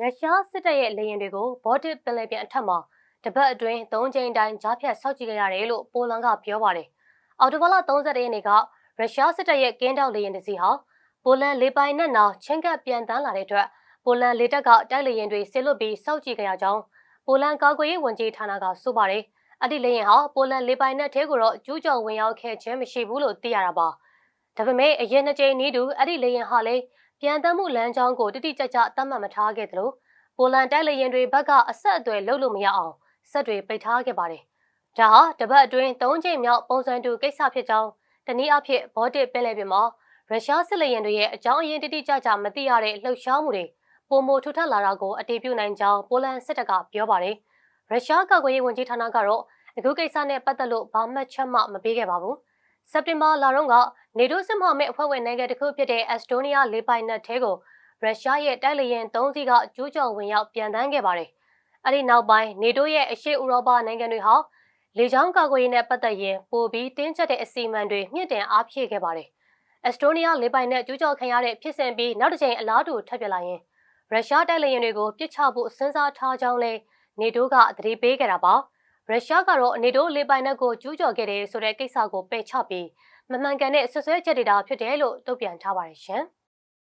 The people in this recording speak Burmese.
ရုရှားစစ်တပ်ရဲ့လေယာဉ်တွေကိုဘော်တစ်ပင်လယ်ပြင်အထက်မှာတပတ်အတွင်း၃ကြိမ်တိုင်းကြားဖြတ်ဆောက်ကြည့်ခဲ့ရတယ်လို့ပိုလန်ကပြောပါတယ်။အော်တိုဘလ31ရက်နေ့ကရုရှားစစ်တပ်ရဲ့ကင်းတောက်လေယာဉ်တစ်စီးဟာပိုလန်လေပိုင်နက်နာချင်းကပ်ပြန်တန်းလာတဲ့အတွက်ပိုလန်လေတပ်ကတိုက်လေယာဉ်တွေဆစ်လွတ်ပြီးစောက်ကြည့်ကြရကြောင်းပိုလန်ကာကွယ်ရေးဝန်ကြီးဌာနကဆိုပါတယ်။အဲ့ဒီလေယာဉ်ဟာပိုလန်လေပိုင်နက်ထဲကိုတော့ကျူးကျော်ဝင်ရောက်ခဲ့ခြင်းမရှိဘူးလို့သိရတာပါ။ဒါပေမဲ့အရင်နှစ်ကြိမ်နီးတူအဲ့ဒီလေယာဉ်ဟာလည်း ပြန်တမ်းမှုလမ်းကြောင်းကိုတိတိကျကျသတ်မှတ်မထားခဲ့သလိုပိုလန်တိုက်လေယာဉ်တွေဘက်ကအဆက်အသွယ်လုပ်လို့မရအောင်ဆက်တွေပိတ်ထားခဲ့ပါတယ်။ဒါဟာတပတ်အတွင်း၃ချိန်မြောက်ပုံစံတူကိစ္စဖြစ်ကြောင်းတနည်းအားဖြင့်ဘော်တစ်ပင်လယ်ပြင်မှာရုရှားစစ်လေယာဉ်တွေရဲ့အကြောင်းအရင်းတိတိကျကျမသိရတဲ့လှုပ်ရှားမှုတွေပုံမထူထပ်လာတာကိုအတည်ပြုနိုင်ကြောင်းပိုလန်စစ်တပ်ကပြောပါတယ်။ရုရှားကာကွယ်ရေးဝန်ကြီးဌာနကတော့အခုကိစ္စနဲ့ပတ်သက်လို့ဘာမှချက်မှမပေးခဲ့ပါဘူး။ စက်တင်ဘာလတုန်းကနေတိုးစစ်မှမဲ့အဖွဲ့ဝင်နိုင်ငံတစ်ခုဖြစ်တဲ့အက်စတိုးနီးယားလေပိုင်နက်ထဲကိုရုရှားရဲ့တိုက်လေယာဉ်၃စီးကကျူးကျော်ဝင်ရောက်ပြန်တန်းခဲ့ပါတယ်။အဲဒီနောက်ပိုင်းနေတိုးရဲ့အရှေ့ဥရောပနိုင်ငံတွေဟာလေကြောင်းကာကွယ်ရေးနဲ့ပတ်သက်ရင်ပိုပြီးတင်းကျပ်တဲ့အစီအမံတွေမြင့်တင်အားဖြည့်ခဲ့ပါတယ်။အက်စတိုးနီးယားလေပိုင်နဲ့ကျူးကျော်ခံရတဲ့ဖြစ်စဉ်ပြီးနောက်တစ်ချိန်အလားတူထပ်ပြလာရင်ရုရှားတိုက်လေယာဉ်တွေကိုပစ်ချဖို့စဉ်းစားထားကြောင်းလဲနေတိုးကသတိပေးခဲ့တာပါ။ ရုရှားကတော့နေတိုးလေပိုင်နက်ကိုကျူးကျော်ခဲ့တယ်ဆိုတဲ့ကိစ္စကိုပယ်ချပြီးမမှန်ကန်တဲ့ဆွဆွဲချက်တွေတာဖြစ်တယ်လို့တုံ့ပြန်ထားပါတယ်ရှင်။